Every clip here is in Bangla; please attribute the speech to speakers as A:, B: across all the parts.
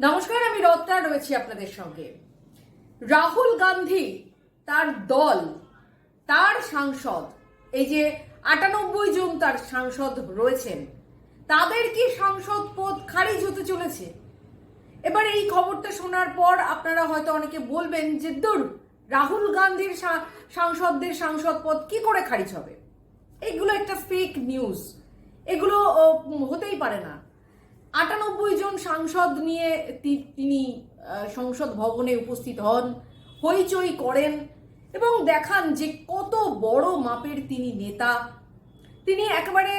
A: নমস্কার, আমি রত্না রয়েছি আপনাদের সঙ্গে। রাহুল গান্ধী তার দল, তার সাংসদ, এই যে আটানব্বই জন তার সাংসদ রয়েছেন, তাদের কি সাংসদ পদ খারিজ হতে চলেছে? এবার এই খবরটা শোনার পর আপনারা হয়তো অনেকে বলবেন যে, দূর, রাহুল গান্ধীর সাংসদদের সাংসদ পদ কি করে খারিজ হবে? এগুলো একটা ফেক নিউজ এগুলো হতেই পারে না। আটানব্বই জন সাংসদ নিয়ে তিনি সংসদ ভবনে উপস্থিত হন, হইচই করেন এবং দেখান যে কত বড় মাপের তিনি নেতা। তিনি একেবারে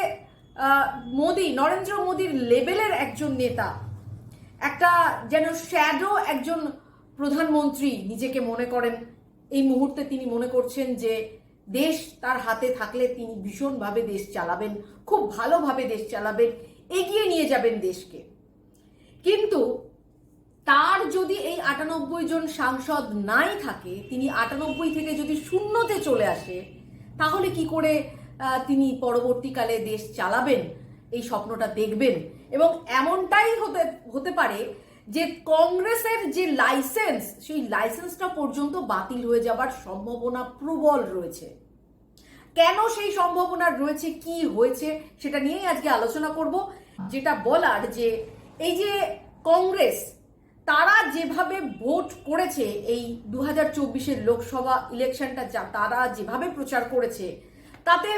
A: মোদি, নরেন্দ্র মোদীর লেভেলের একজন নেতা। একটা যেন শ্যাডো একজন প্রধানমন্ত্রী নিজেকে মনে করেন। এই মুহূর্তে তিনি মনে করছেন যে দেশ তার হাতে থাকলে তিনি ভীষণভাবে দেশ চালাবেন, খুব ভালোভাবে দেশ চালাবেন। এগিয়ে নিয়ে যাবেন দেশকে। কিন্তু তার যদি এই আটানব্বই জন সাংসদ নাই থাকে, তিনি আটানব্বই থেকে যদি শূন্যতে চলে আসে, তাহলে কি করে তিনি পরবর্তীকালে দেশ চালাবেন? এই স্বপ্নটা দেখবেন। এবং এমনটাই হতে হতে পারে যে কংগ্রেসের যে লাইসেন্স, সেই লাইসেন্সটা পর্যন্ত বাতিল হয়ে যাবার সম্ভাবনা প্রবল রয়েছে। কেন সেই সম্ভাবনা রয়েছে, কি হয়েছে সেটা নিয়েই আজকে আলোচনা করব। যেটা বলার যে এই যে কংগ্রেস, তারা যেভাবে ভোট করেছে এই দু হাজার চব্বিশের লোকসভা ইলেকশনটা যা তারা যেভাবে প্রচার করেছে, তাতে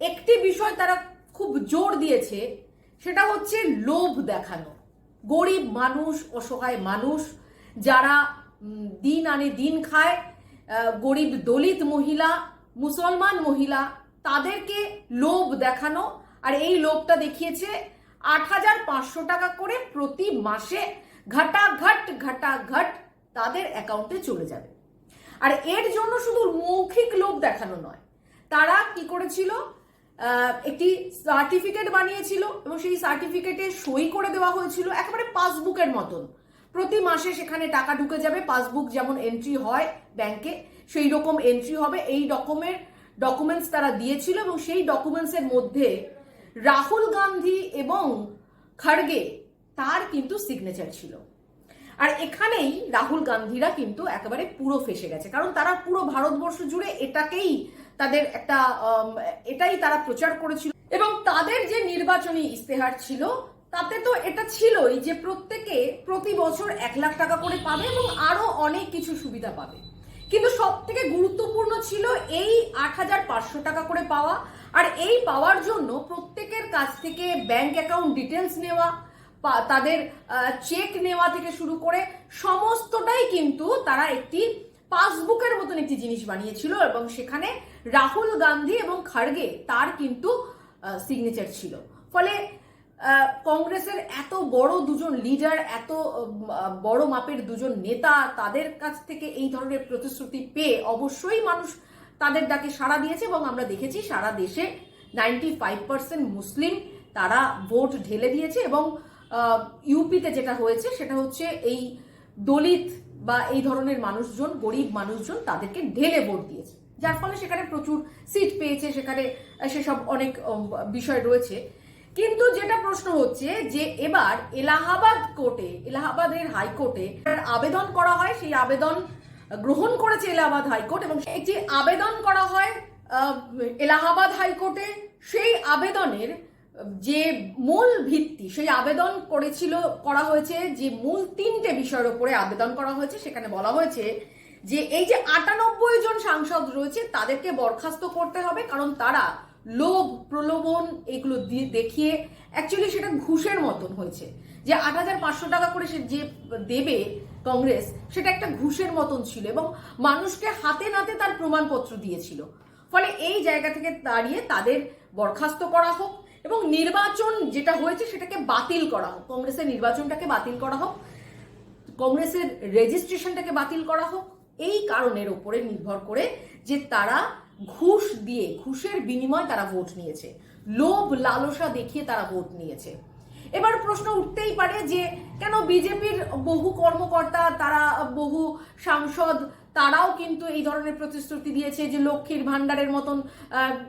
A: একটি বিষয় তারা খুব জোর দিয়েছে, সেটা হচ্ছে লোভ দেখানো। গরিব মানুষ, অসহায় মানুষ, যারা দিন আনে দিন খায় গরিব দলিত মহিলা মুসলমান মহিলা তাদেরকে লোভ দেখানো, আর এই লোভটা দেখিয়েছে আট হাজার পাঁচশো টাকা করে প্রতি মাসে ঘাটাঘাট ঘাটাঘাট তাদের অ্যাকাউন্টে চলে যাবে। আর এর জন্য শুধু মৌখিক লোভ দেখানো নয়, তারা কি করেছিল? একটি সার্টিফিকেট বানিয়েছিল এবং সেই সার্টিফিকেটে সই করে দেওয়া হয়েছিল একেবারে পাসবুকের মতন। প্রতি মাসে সেখানে টাকা ঢুকে যাবে পাসবুক যেমন এন্ট্রি হয় ব্যাংকে সেই রকম এন্ট্রি হবে। এই রকমের ডকুমেন্টস তারা দিয়েছিল এবং সেই ডকুমেন্টসের মধ্যে রাহুল গান্ধী এবং খাড়গে তার কিন্তু সিগনেচার ছিল। আর এখানেই রাহুল গান্ধীরা কিন্তু একেবারে পুরো ফেসে গেছে। কারণ তারা পুরো ভারতবর্ষ জুড়ে এটাকেই তাদের একটা এটাই তারা প্রচার করেছিল। এবং তাদের যে নির্বাচনী ইস্তেহার ছিল, তাতে তো এটা ছিলই যে প্রত্যেকে প্রতি বছর এক লাখ টাকা করে পাবে এবং আরও অনেক কিছু সুবিধা পাবে। কিন্তু সব থেকে গুরুত্বপূর্ণ ছিল এই আট হাজার পাঁচশো টাকা করে পাওয়া। আর এই পাওয়ার জন্য প্রত্যেকের কাছ থেকে ব্যাংক অ্যাকাউন্ট ডিটেলস নেওয়া তাদের চেক নেওয়া থেকে শুরু করে সমস্তটাই কিন্তু তারা একটি পাসবুকের মতন একটি জিনিস বানিয়েছিল এবং সেখানে রাহুল গান্ধী এবং খাড়গে তার কিন্তু সিগনেচার ছিল। ফলে কংগ্রেসের এত বড় দুজন লিডার, এত বড় মাপের দুজন নেতা তাদের কাছ থেকে এই ধরনের প্রতিশ্রুতি পেয়ে অবশ্যই মানুষ তাদের ডাকে সাড়া দিয়েছে এবং আমরা দেখেছি সারা দেশে নাইনটি ফাইভ পার্সেন্ট মুসলিম তারা ভোট ঢেলে দিয়েছে এবং ইউপিতে যেটা হয়েছে সেটা হচ্ছে এই দলিত বা এই ধরনের মানুষজন, গরিব মানুষজন তাদেরকে ঢেলে ভোট দিয়েছে। যার ফলে সেখানে প্রচুর সিট পেয়েছে, সেখানে সেসব অনেক বিষয় রয়েছে। কিন্তু যেটা প্রশ্ন হচ্ছে যে এবার এলাহাবাদ কোর্টে, এলাহাবাদের হাইকোর্টে আবেদন করা হয়, সেই আবেদন গ্রহণ করেছে এলাহাবাদ হাইকোর্ট এবং একটি আবেদন করা হয় এলাহাবাদ হাইকোর্টে সেই আবেদনের যে মূল ভিত্তি, সেই আবেদন করেছিল, করা হয়েছে যে মূল তিনটে বিষয়ের উপরে আবেদন করা হয়েছে, সেখানে বলা হয়েছে যে এই যে আটানব্বই জন সাংসদ রয়েছে তাদেরকে বরখাস্ত করতে হবে, কারণ তারা লোভ, প্রলোভন এগুলো দিয়ে দেখিয়ে অ্যাকচুয়ালি সেটা ঘুষের মতন হয়েছে। যে আট হাজার পাঁচশো টাকা করে সে যে দেবে কংগ্রেস, সেটা একটা ঘুষের মতন ছিল এবং মানুষকে হাতে নাতে তার প্রমাণপত্র দিয়েছিল। ফলে এই জায়গা থেকে দাঁড়িয়ে তাদের বরখাস্ত করা হোক এবং নির্বাচন যেটা হয়েছে সেটাকে বাতিল করা হোক। কংগ্রেসের নির্বাচনটাকে বাতিল করা হোক, কংগ্রেসের রেজিস্ট্রেশনটাকে বাতিল করা হোক, এই কারণের ওপরে নির্ভর করে যে তারা ঘুষ দিয়ে, ঘুষের বিনিময়ে তারা ভোট নিয়েছে। লোভ, লালসা দেখিয়ে তারা ভোট নিয়েছে। এবার প্রশ্ন উঠতেই পারে যে, কেন বিজেপির বহু কর্মকর্তা, তারা বহু সাংসদ, তারাও কিন্তু এই ধরনের প্রতিশ্রুতি দিয়েছে যে লক্ষ্মীর ভান্ডারের মতন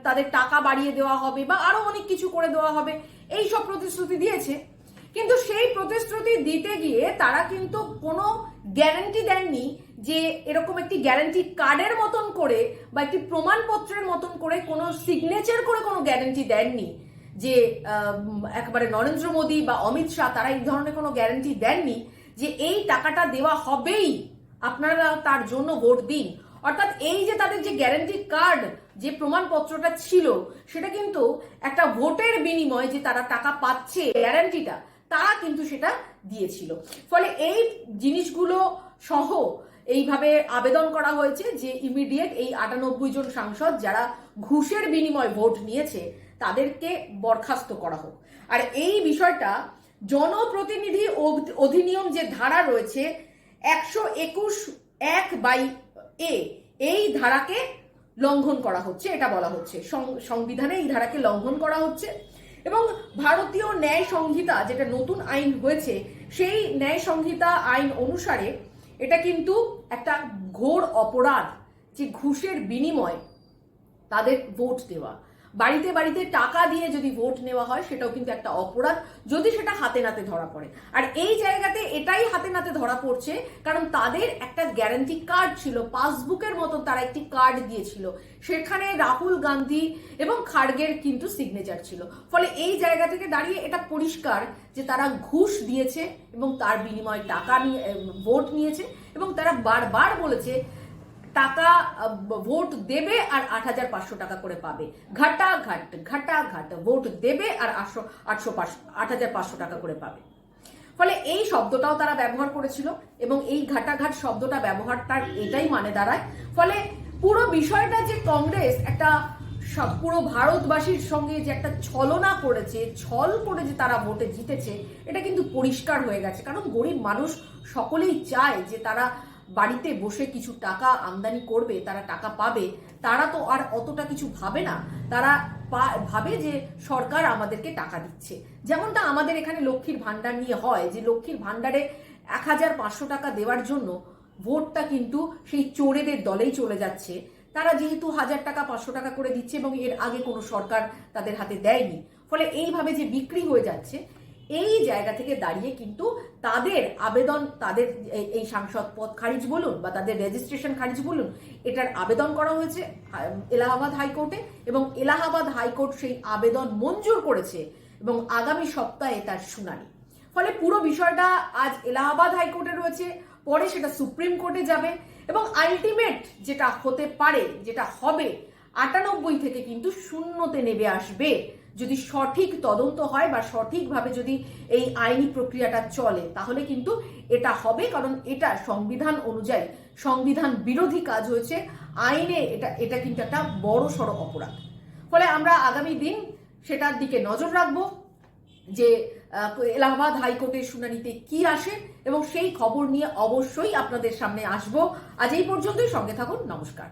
A: তাদের টাকা বাড়িয়ে দেওয়া হবে বা আরও অনেক কিছু করে দেওয়া হবে। এই সব প্রতিশ্রুতি দিয়েছে। কিন্তু সেই প্রতিশ্রুতি দিতে গিয়ে তারা কিন্তু কোনো গ্যারান্টি দেননি যে এরকম একটি গ্যারান্টি কার্ডের মতন করে বা একটি প্রমাণপত্রের মতন করে কোনো সিগনেচার করে কোনো গ্যারান্টি দেননি যে একেবারে নরেন্দ্র মোদী বা অমিত শাহ তারা এই ধরনের কোনো গ্যারান্টি দেননি যে এই টাকাটা দেওয়া হবেই, আপনারা তার জন্য ভোট দিন। অর্থাৎ এই যে তাদের যে গ্যারান্টি কার্ড যে প্রমাণপত্রটা ছিল, সেটা কিন্তু একটা ভোটের বিনিময়ে যে তারা টাকা পাচ্ছে গ্যারান্টিটা তারা কিন্তু সেটা দিয়েছিল। ফলে এই জিনিসগুলো সহ এইভাবে আবেদন করা হয়েছে যে ইমিডিয়েট এই আটানব্বই জন সাংসদ যারা ঘুষের বিনিময়ে ভোট নিয়েছে, তাদেরকে বরখাস্ত করা হোক। আর এই বিষয়টা জনপ্রতিনিধি অধ- অধিনিয়ম যে ধারা রয়েছে, একশো একুশ এক বাই এ, এই ধারাকে লঙ্ঘন করা হচ্ছে, এটা বলা হচ্ছে। সংবিধানে এই ধারাকে লঙ্ঘন করা হচ্ছে। এবং ভারতীয় ন্যায় সংহিতা যেটা নতুন আইন হয়েছে, সেই ন্যায় সংহিতা আইন অনুসারে এটা কিন্তু একটা ঘোর অপরাধ যে ঘুষের বিনিময় তাদের ভোট দেওয়া। বাড়িতে বাড়িতে টাকা দিয়ে যদি ভোট নেওয়া হয়, সেটাও কিন্তু একটা অপরাধ, যদি সেটা হাতে নাতে ধরা পড়ে। আর এই জায়গাতে এটাই হাতে নাতে ধরা পড়ছে, কারণ তাদের একটা গ্যারান্টি কার্ড ছিল পাসবুকের মতো তারা একটি কার্ড দিয়েছিল। সেখানে রাহুল গান্ধী এবং খার্গের কিন্তু সিগনেচার ছিল। ফলে এই জায়গা থেকে দাঁড়িয়ে এটা পরিষ্কার যে তারা ঘুষ দিয়েছে এবং তার বিনিময়ে টাকা নিয়ে ভোট নিয়েছে এবং তারা বারবার বলেছে টাকা ভোট দেবে আর আট হাজার পাঁচশো টাকা করে পাবে। ঘাটা ঘাট ঘাটা ঘাট, ভোট দেবে আর আটশো আটশো আট হাজার পাঁচশো টাকা করে পাবে। ফলে এই শব্দটাও তারা ব্যবহার করেছিল এবং এই ঘাটাঘাট শব্দটা ব্যবহারটার এটাই মানে দাঁড়ায়। ফলে পুরো বিষয়টা যে কংগ্রেস একটা সব পুরো ভারতবাসীর সঙ্গে যে একটা ছলনা করেছে, ছল করে যে তারা ভোটে জিতেছে, এটা কিন্তু পরিষ্কার হয়ে গেছে। কারণ গরিব মানুষ সকলেই চায় যে তারা বাড়িতে বসে কিছু টাকা আমদানি করবে, তারা টাকা পাবে, তারা তো আর অতটা কিছু ভাবে না। তারা ভাবে যে সরকার আমাদেরকে টাকা দিচ্ছে। যেমনটা আমাদের এখানে লক্ষ্মীর ভান্ডার নিয়ে হয়, যে লক্ষ্মীর ভান্ডারে এক হাজার পাঁচশো টাকা দেওয়ার জন্য ভোটটা কিন্তু সেই চোরেদের দলেই চলে যাচ্ছে। তারা যেহেতু হাজার টাকা, পাঁচশো টাকা করে দিচ্ছে এবং এর আগে কোনো সরকার তাদের হাতে দেয়নি। ফলে এইভাবে যে বিক্রি হয়ে যাচ্ছে এই জায়গা থেকে দাঁড়িয়ে কিন্তু তাদের আবেদন, তাদের এই- সাংসদ পদ খারিজ বলুন বা তাদের রেজিস্ট্রেশন খারিজ বলুন, এটার আবেদন করা হয়েছে এলাহাবাদ হাইকোর্টে এবং এলাহাবাদ হাইকোর্ট সেই আবেদন মঞ্জুর করেছে এবং আগামী সপ্তাহে তার শুনানি। ফলে পুরো বিষয়টা আজ এলাহাবাদ হাইকোর্টে রয়েছে, পরে সেটা সুপ্রিম কোর্টে যাবে এবং আলটিমেট যেটা হতে পারে, যেটা হবে, আটানব্বই থেকে কিন্তু শূন্যতে নেমে আসবে যদি সঠিক তদন্ত হয় বা সঠিকভাবে যদি এই আইনি প্রক্রিয়াটা চলে, তাহলে কিন্তু এটা হবে। কারণ এটা সংবিধান অনুযায়ী সংবিধান বিরোধী কাজ হয়েছে। আইনে এটা এটা কিন্তু একটা বড় সড়ো অপরাধ। ফলে আমরা আগামী দিন সেটার দিকে নজর রাখব যে এলাহাবাদ হাইকোর্টের শুনানিতে কি আসে এবং সেই খবর নিয়ে অবশ্যই আপনাদের সামনে আসব। আজ এই পর্যন্তই। সঙ্গে থাকুন। নমস্কার।